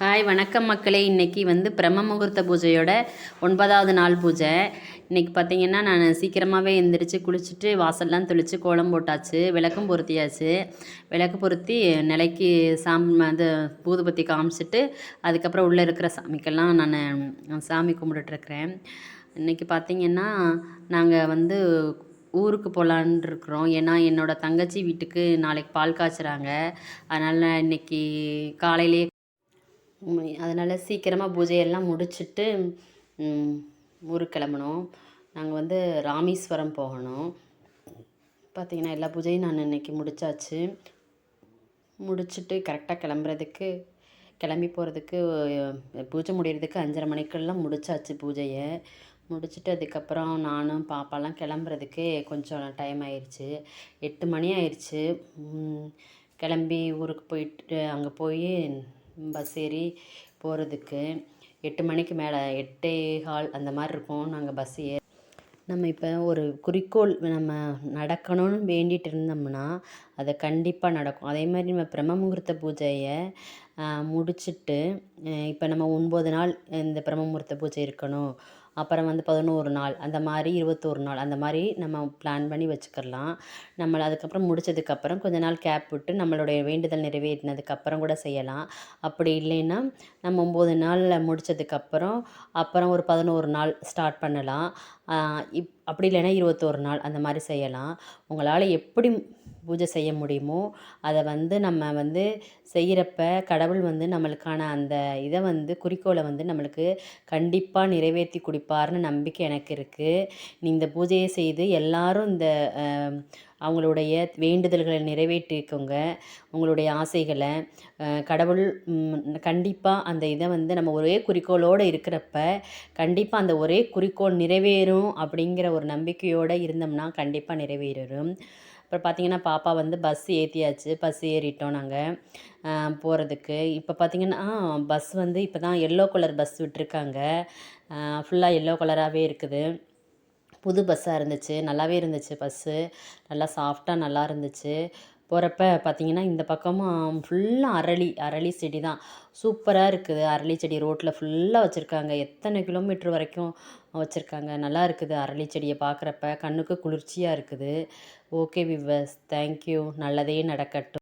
Hi வணக்கம் மக்களே. இன்றைக்கி வந்து பிரம்ம முகூர்த்த பூஜையோட ஒன்பதாவது நாள் பூஜை. இன்றைக்கி பார்த்தீங்கன்னா நான் சீக்கிரமாகவே எந்திரிச்சு குளிச்சுட்டு வாசல்லாம் தெளித்து கோலம் போட்டாச்சு விளக்கும் பொருத்தியாச்சு. விளக்கு பொருத்தி நிலைக்கு சாமி அது பூதுபத்தி காமிச்சிட்டு அதுக்கப்புறம் உள்ளே இருக்கிற சாமிக்கெல்லாம் நான் சாமி கும்பிட்டுட்ருக்குறேன் இன்றைக்கி பார்த்திங்கன்னா நாங்கள் வந்து ஊருக்கு போகலான் இருக்கிறோம். ஏன்னா என்னோடய தங்கச்சி வீட்டுக்கு நாளைக்கு பால் காய்ச்சுறாங்க. அதனால் இன்றைக்கி காலையிலேயே அதனால் சீக்கிரமாக பூஜையெல்லாம் முடிச்சுட்டு ஊருக்கு கிளம்பணும். நாங்கள் வந்து ராமேஸ்வரம் போகணும். பார்த்திங்கன்னா எல்லா பூஜையும் நான் இன்றைக்கி முடித்தாச்சு முடிச்சுட்டு கரெக்டாக கிளம்புறதுக்கு கிளம்பி போகிறதுக்கு பூஜை முடிகிறதுக்கு அஞ்சரை மணிக்கெல்லாம் முடிச்சாச்சு பூஜையை. முடிச்சுட்டு அதுக்கப்புறம் நானும் பாப்பாலாம் கிளம்புறதுக்கு கொஞ்சம் டைம் ஆயிடுச்சு எட்டு மணி ஆயிடுச்சு கிளம்பி ஊருக்கு போயிட்டு அங்கே போய் பஸ் ஏறி போகிறதுக்கு எட்டு மணிக்கு மேலே எட்டே கால் அந்த மாதிரி இருக்கும். நாங்கள் பஸ் ஏ நம்ம இப்போ ஒரு குறிக்கோள் நம்ம நடக்கணும்னு வேண்டிகிட்டு இருந்தோம்னா அதை கண்டிப்பாக நடக்கும். அதே மாதிரி நம்ம பிரம்ம முகூர்த்த பூஜையை முடிச்சுட்டு இப்போ நம்ம ஒன்பது நாள் இந்த பிரம்ம முகூர்த்த பூஜை இருக்கணும். அப்புறம் வந்து பதினோரு நாள் அந்த மாதிரி இருபத்தோரு நாள் அந்த மாதிரி நம்ம பிளான் பண்ணி வச்சுக்கிடலாம் நம்ம அதுக்கப்புறம் முடித்ததுக்கப்புறம் கொஞ்ச நாள் கேப் விட்டு நம்மளுடைய வேண்டுதல் நிறைவேறினதுக்கப்புறம் கூட செய்யலாம். அப்படி இல்லைன்னா நம்ம ஒம்பது நாளில் முடித்ததுக்கப்புறம் அப்புறம் ஒரு பதினோரு நாள் ஸ்டார்ட் பண்ணலாம். இப் அப்படி இல்லைன்னா இருபத்தோரு நாள் அந்த மாதிரி செய்யலாம். உங்களால் எப்படி பூஜை செய்ய முடியுமோ அதை வந்து நம்ம வந்து செய்கிறப்ப கடவுள் வந்து நம்மளுக்கான அந்த இதை வந்து குறிக்கோளை வந்து நம்மளுக்கு கண்டிப்பாக நிறைவேற்றி கொடுப்பார்னு நம்பிக்கை எனக்கு இருக்குது நீ இந்த பூஜையை செய்து எல்லாரும் இந்த அவங்களுடைய வேண்டுதல்களை நிறைவேற்றிக்கோங்க. உங்களுடைய ஆசைகளை கடவுள் கண்டிப்பாக அந்த இதை வந்து நம்ம ஒரே குறிக்கோளோடு இருக்கிறப்ப கண்டிப்பாக அந்த ஒரே குறிக்கோள் நிறைவேறும் அப்படிங்கிற ஒரு நம்பிக்கையோடு இருந்தோம்னா கண்டிப்பாக நிறைவேறும் அப்புறம் பார்த்திங்கன்னா பாப்பா வந்து பஸ் ஏற்றியாச்சு பஸ் ஏறிட்டோம் நாங்கள் போகிறதுக்கு இப்போ பார்த்திங்கன்னா பஸ் வந்து இப்போ தான் எல்லோ கலர் பஸ் விட்டுருக்காங்க ஃபுல்லாக எல்லோ கலராகவே இருக்குது. புது பஸ்ஸாக இருந்துச்சு. நல்லாவே இருந்துச்சு பஸ்ஸு நல்லா சாஃப்டாக நல்லா இருந்துச்சு. போகிறப்ப பார்த்திங்கன்னா இந்த பக்கமும் ஃபுல்லாக அரளி அரளி செடி தான். சூப்பராக இருக்குது. அரளி செடி ரோட்டில் ஃபுல்லாக வச்சுருக்காங்க. எத்தனை கிலோமீட்ரு வரைக்கும் வச்சுருக்காங்க. நல்லா இருக்குது அரளி செடியை பார்க்குறப்ப கண்ணுக்கு குளிர்ச்சியாக இருக்குது. ஓகே விவஸ் தேங்க்யூ நல்லதே நடக்கட்டும்.